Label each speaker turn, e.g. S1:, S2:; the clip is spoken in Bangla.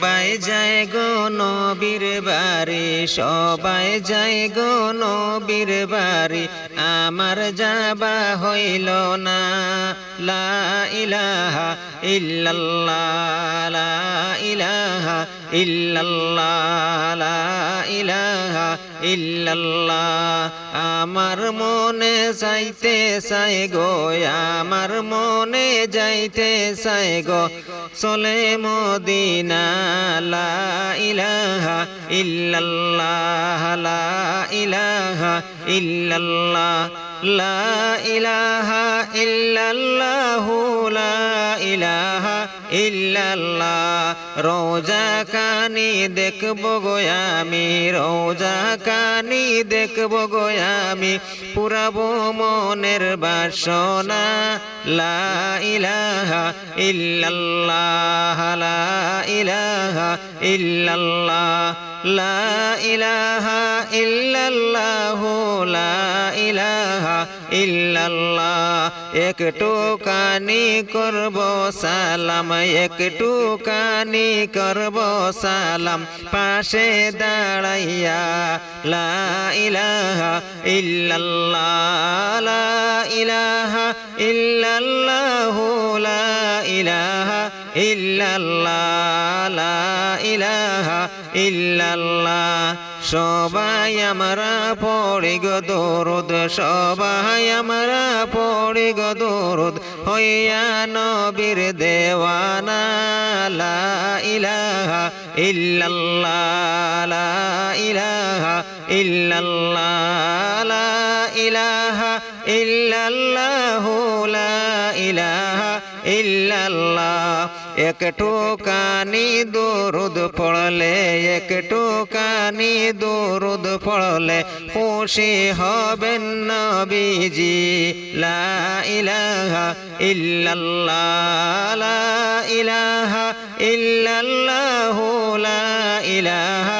S1: সবাই যায় গো নবীর বাড়ি, সবাই যায় গো নবীর বাড়ি। আমার যাবা হইল না, লা ইলাহা ইল্লাল্লাহ, লা ইলাহা ইল্লাল্লাহ, লা ইলাহা ইল্লাল্লাহ, আমার মনে যাইতে চাই গো, আমার মনে যাইতে চাই গো। চলে মদিনা, লা ইলাহা ইল্লাল্লাহ, লা ইলাহা ইল্লাল্লাহ। লা ইলাহা লা ইলাহা রোজা কানি দেখব গো আমি, রোজা কানি দেখব গো আমি, পুরাবো মনের বাসনা। লা ইলাহা ইল্লাল্লাহ, লা ইলাহা ইল্লাল্লাহ। লা ইলাহা ইলাহা ইল্লাল্লাহ। একটু কানি করব সালাম, একটু কানি করব সালাম। পাশে দাঁড়াইয়া, লা ইলাহা ইল্লাল্লাহ, লা ইলাহা ইল্লাল্লাহ ইল্লাল্লাহ সবাই আমরা পড়ি গো দরুদ, সবাই আমরা পড়ি গো দরুদ। হইয়া নবীর দেওয়ানা ইলাহা ইল্লাল্লাহ ইলাহা ইল্লাল্লাহ ইলাহা ইল্লাল্লাহ ইলাহা ইল্লাল্লাহ। একটু কানি দরুদ পড়লে, একটু কানি দরুদ পড়লে খুশি হবেন নবীজি। লা ইলাহা ইল্লাল্লাহ, লা ইলাহা ইল্লাল্লাহ, লা ইলাহা